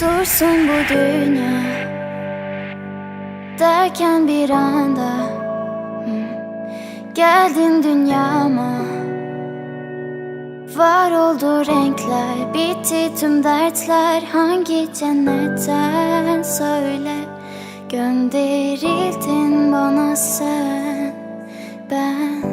dursun bu dünya. Derken bir anda Geldin dünyama. Var oldu renkler Bitti tüm dertler. Hangi cennetten söyle Gönderildin bana sen Ben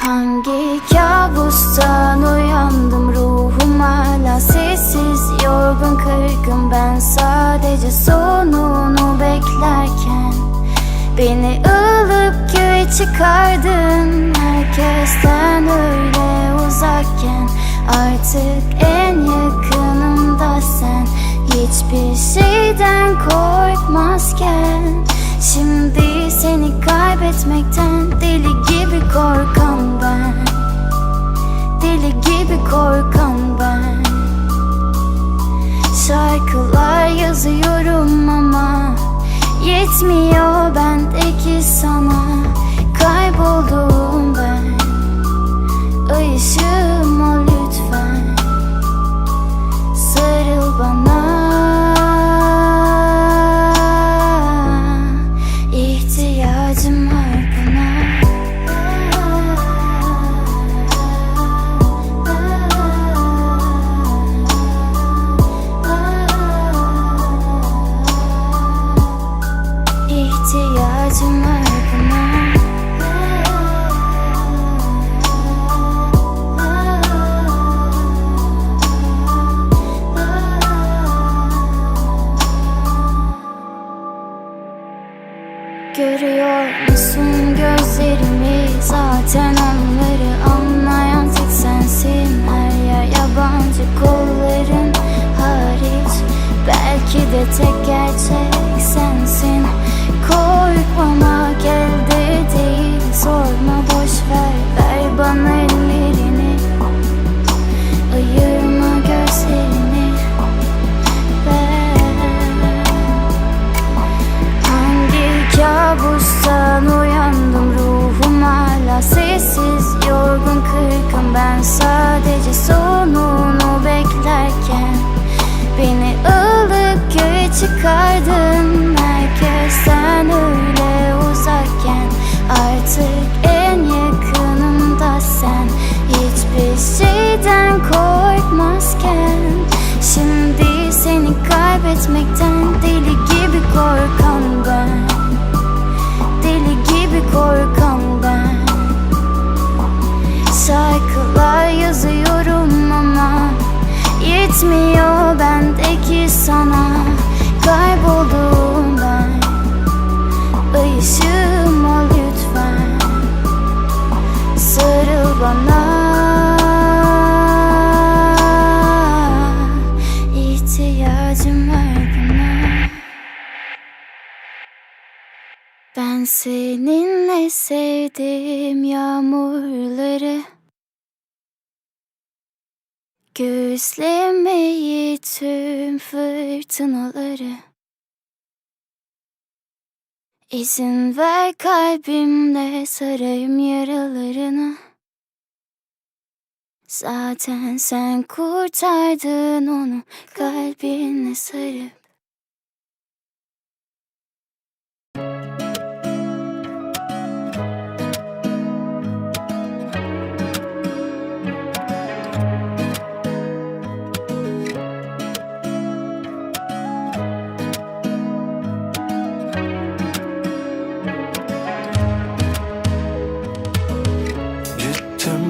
Hangi kabustan uyandım ruhum hala sessiz? Yorgun kırgın ben sadece sonunu beklerken Beni ılıp göğe çıkardın. Herkesten öyle uzakken Artık en yakınımda sen. Hiçbir şeyden korkmazken Şimdi seni kaybetmekten? Deli gibi korkan ben. Deli gibi korkan ben. Şarkılar yazıyorum ama Yetmiyor bendeki sana. Kayboldum ben. Ay ışığım De tek gerçek sensin. Korkmamak elde değil Sorma boş ver. Ver bana ellerini. Ayırma gözlerini. Ver. Hangi kabustan uyandım ruhum hala sessiz Yorgun kırgın. Ben sadece sonunu beklerken Beni göğe çıkardın Herkesten öyle uzakken Artık en yakınımda sen. Hiçbir şeyden korkmazken. Şimdi seni kaybetmekten deli gibi korkan ben. Deli gibi korkan ben. Şarkılar yazıyorum ama Yetmiyor bendeki sana Kayboldum ben ol lütfen. Sarıl bana. İhtiyacım var buna. Ben seninle sevdim yağmurları Gözlemeyi tüm fırtınaları. İzin ver kalbimle sarayım yaralarını. Zaten sen kurtardın onu kalbine sarıp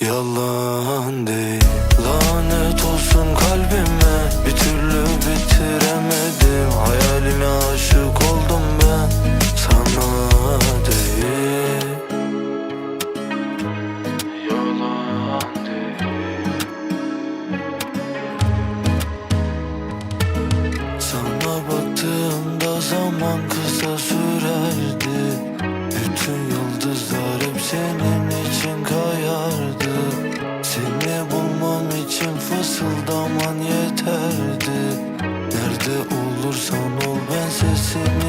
Yalan değil. Lanet olsun kalbime. Bir türlü fısıldaman yeterdi. Nerede olursan ol ben sesini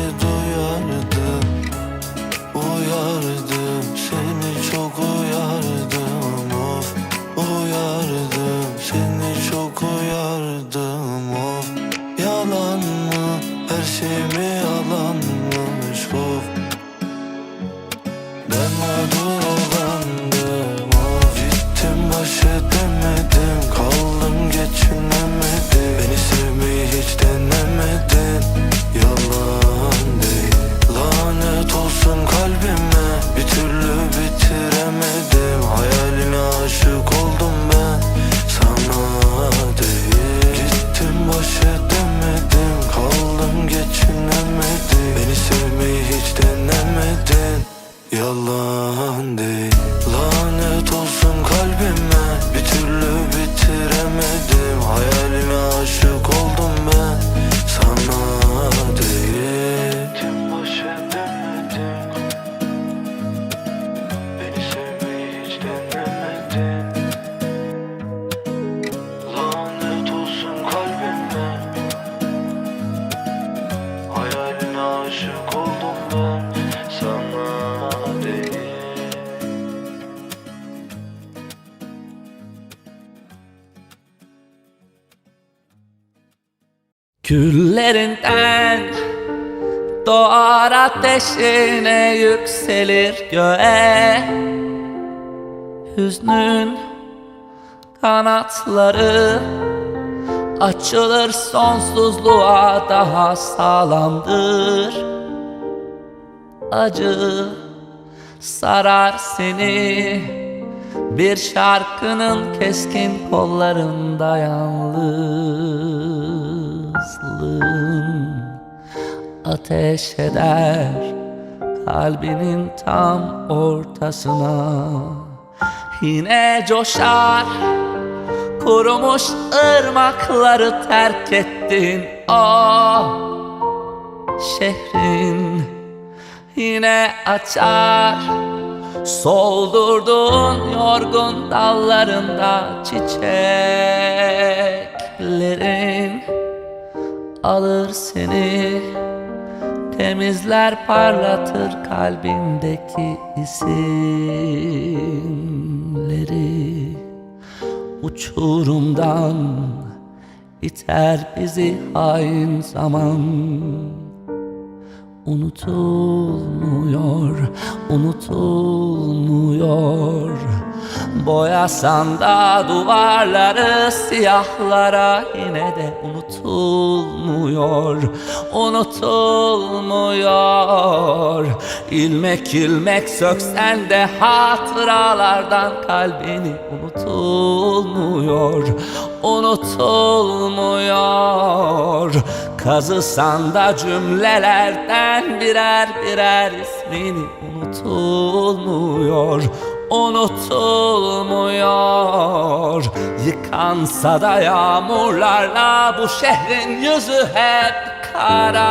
Küllerinden doğar ateşine yükselir göğe. Hüznün kanatları açılır sonsuzluğa daha sağlamdır. Acı sarar seni bir şarkının keskin kollarında yalnızlığın ateş eder kalbinin tam ortasına. Yine coşar kurumuş ırmakları terk ettin. O şehrin yine açar. Soldurdun yorgun dallarında çiçeklerin Alır seni. Temizler parlatır kalbindeki isimleri. Uçurumdan iter bizi hain zaman Unutulmuyor, unutulmuyor. Boyasan da duvarları siyahlara yine de unutulmuyor Unutulmuyor. İlmek ilmek söksen de hatıralardan kalbini unutulmuyor Unutulmuyor Kazısan da cümlelerden birer birer ismini unutulmuyor Unutulmuyor. Yıkansa da yağmurlarla bu şehrin yüzü hep kara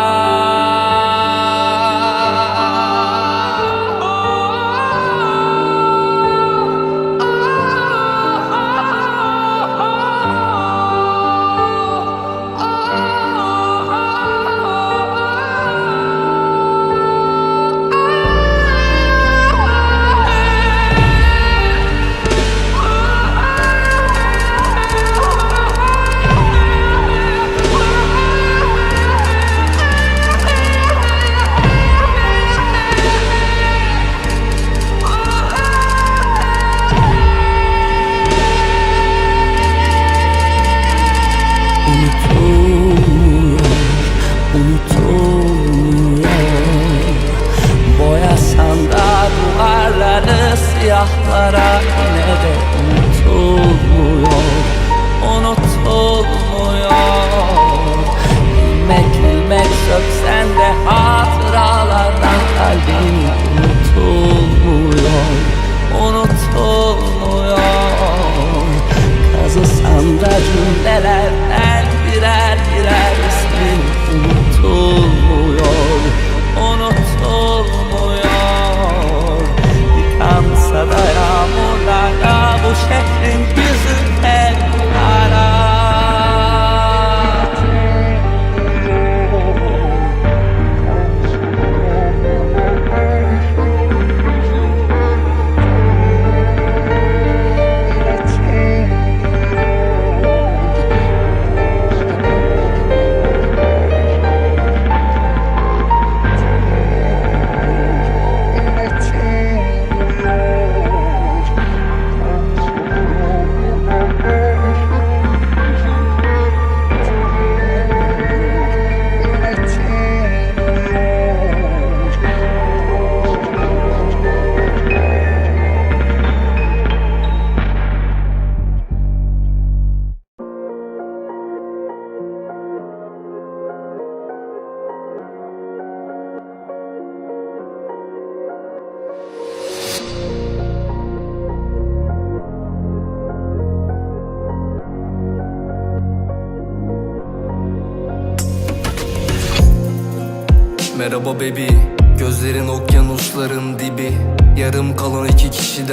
Thank you.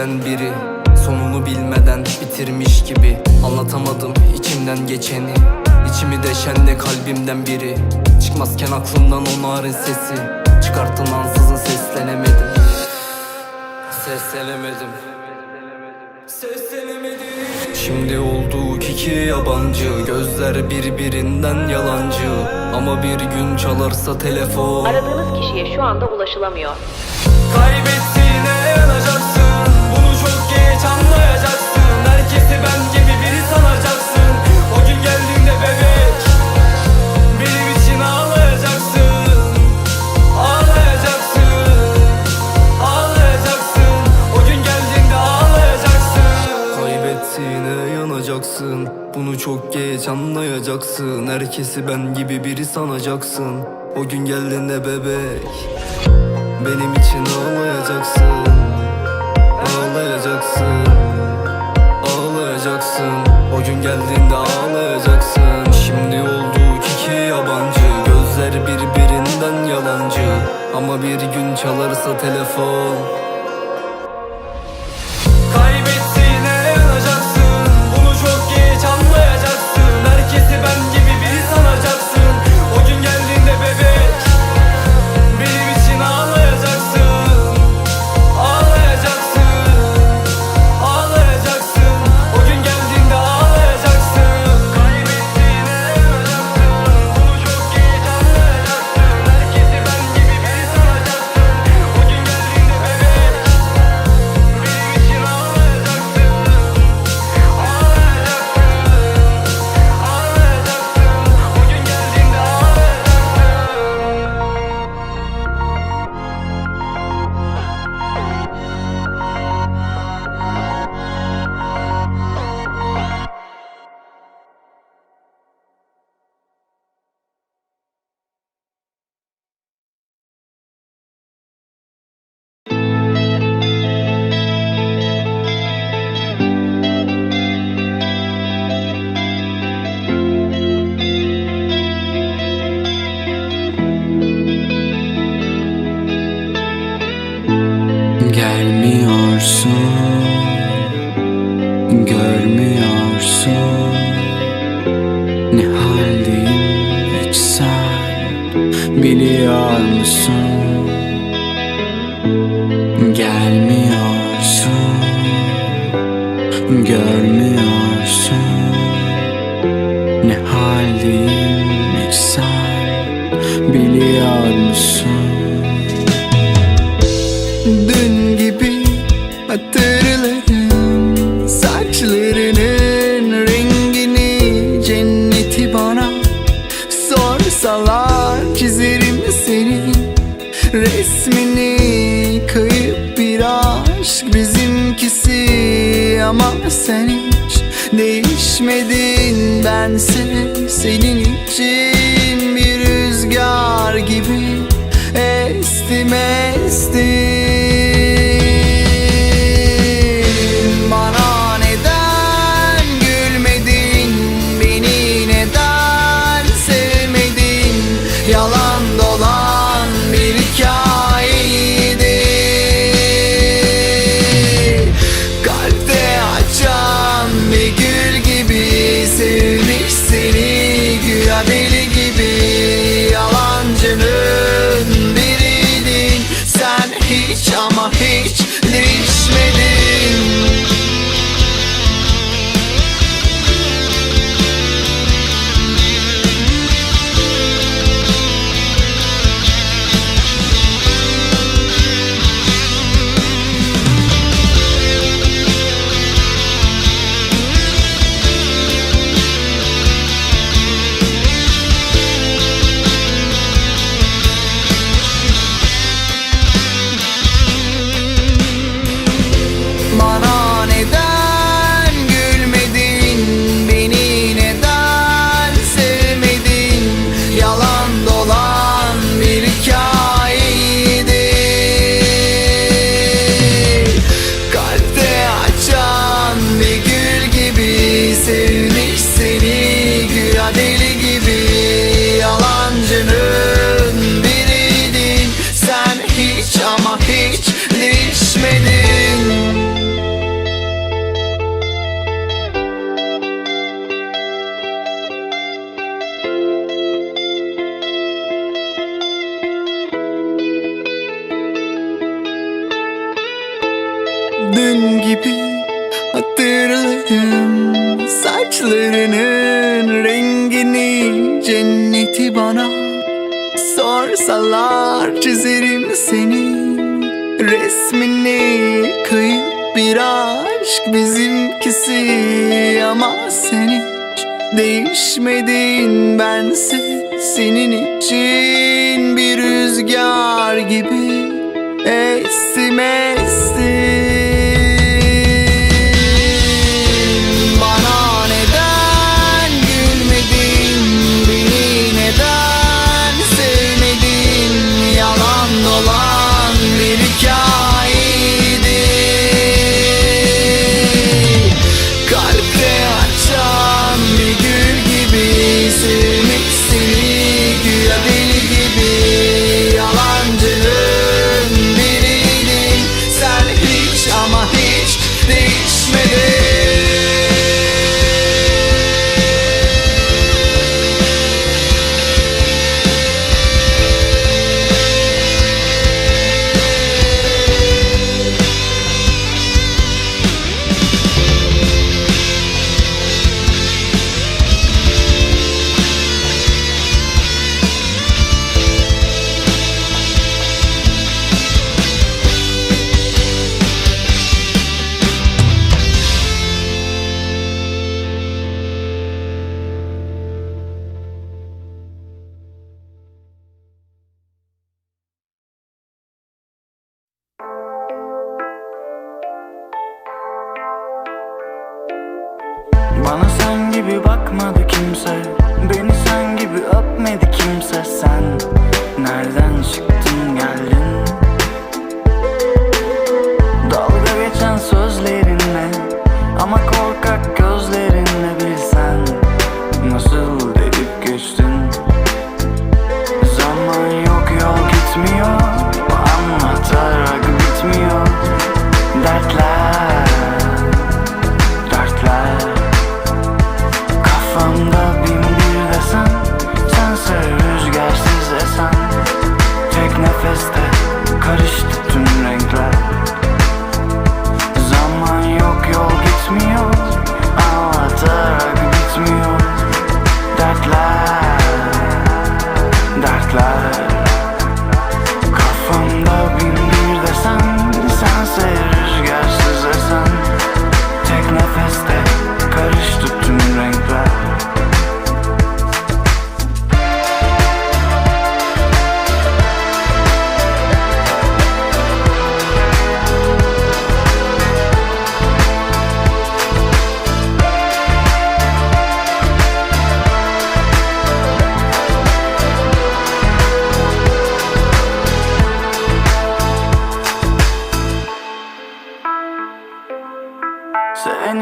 Kişiden biri Sonunu bilmeden bitirmiş gibi. Anlatamadım içimden geçeni. İçimi deşen de kalbimden biri. Çıkmazken aklımdan o narin sesi. Çıkarttın ansızın seslenemedim. Seslenemedim. Seslenemedim. Şimdi olduk iki yabancı. Gözler birbirinden yalancı. Ama bir gün çalarsa telefon. Aradığınız kişiye şu anda ulaşılamıyor. Kaybettiğine yanacaksın geç anlayacaksın Herkesi ben gibi biri sanacaksın. O gün geldiğinde bebek Benim için ağlayacaksın. Ağlayacaksın. Ağlayacaksın. O gün geldiğinde ağlayacaksın. Kaybettiğine yanacaksın. Bunu çok geç anlayacaksın. Herkesi ben gibi biri sanacaksın. O gün geldiğinde bebek benim için ağlayacaksın Ağlayacaksın Ağlayacaksın. O gün geldiğinde ağlayacaksın. Şimdi olduk iki yabancı Gözler birbirinden yalancı. Ama bir gün çalarsa telefon. Kaybettiğine yanacaksın Bunu çok geç anlayacaksın. Herkesi ben Gelmiyorsun Görmüyorsun. Ne haldeyim hiç sen Biliyor musun? Gelmiyorsun Görmüyorsun sorsalar Çizerim senin resmini Kayıp bir aşk bizimkisi. Ama sen hiç değişmedin Bense senin için bir rüzgar gibi. Estim estim Gözlerim senin resmini. Kıyıp bir aşk bizimkisi. Ama sen hiç değişmedin. Bense senin için bir rüzgar gibi Estim estim. Bana sen gibi bakmadı kimse. Beni sen gibi öpmedi kimse.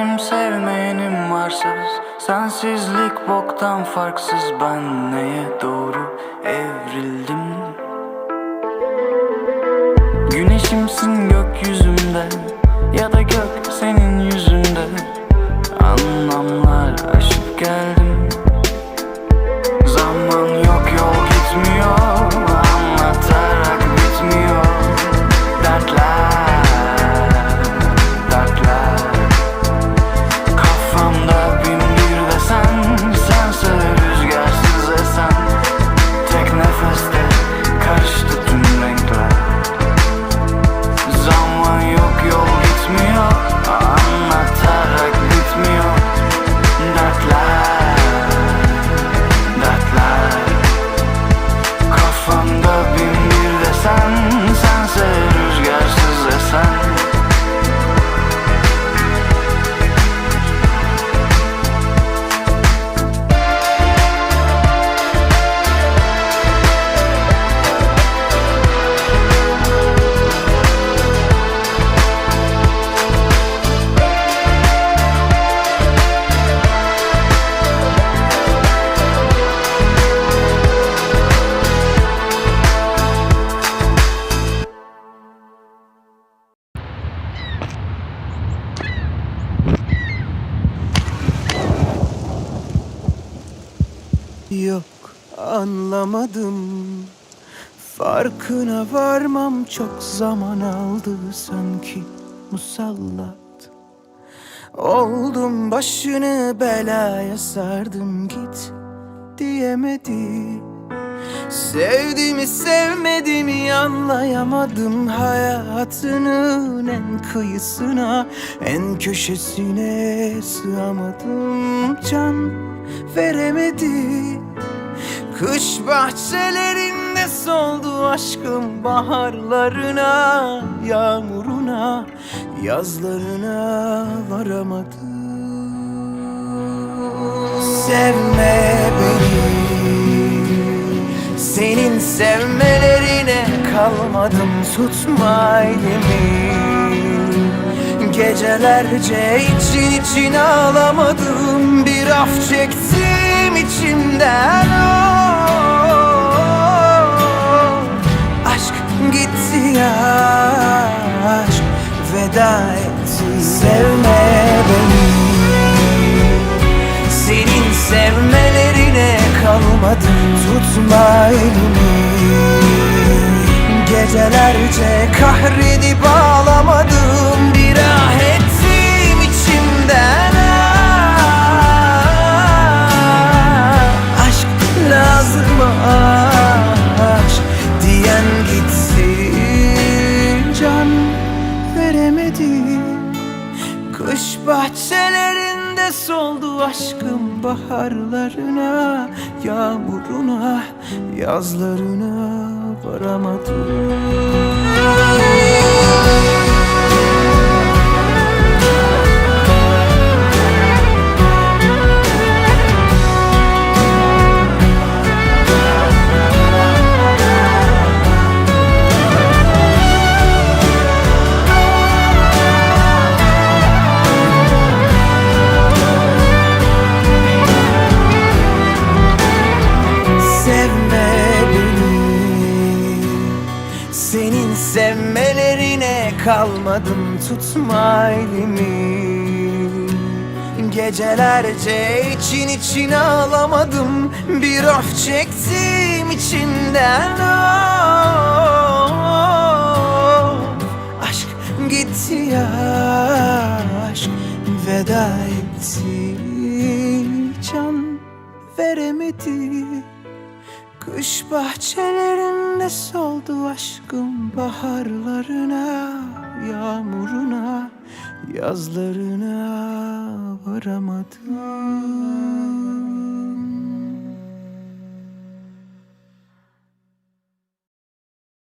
Benim sevmeyenim varsız. Sensizlik boktan farksız. Ben neye doğru evrildim? Güneşimsin gökyüzümde Ya da gök Yok anlamadım. Farkına varmam çok zaman aldı sanki musallat. Oldum başını belaya sardım git diyemedi Sevdiğimi sevmediğimi anlayamadım Hayatının en kıyısına en köşesine sığamadım Can veremedi Kış bahçelerinde soldu aşkım baharlarına Yağmuruna, yazlarına varamadım. Sevme beni kalmadım tutma elimi. Gecelerce için için ağlamadım Bir af çektim içimden. Oh. Aşk gitti ya Aşk veda etti. Sevme beni. Senin sevmelerine kalmadım Tutma elimi Gecelerce kahredip ağlamadım Bir ah ettim içimden. Ah. Aşk lazım aşk Diyen gitsin. Can veremedim Kış bahçelerinde soldu aşkım baharlarına Yağmuruna, yazlarına kalmadım Tutma elimi. Gecelerce için için ağlamadım Bir af çektim içinden. Oh. Aşk gitti ya Aşk veda etti. Can veremedi. Kış bahçelerinde soldu aşkım baharlarına, yağmuruna Yazlarına varamadım.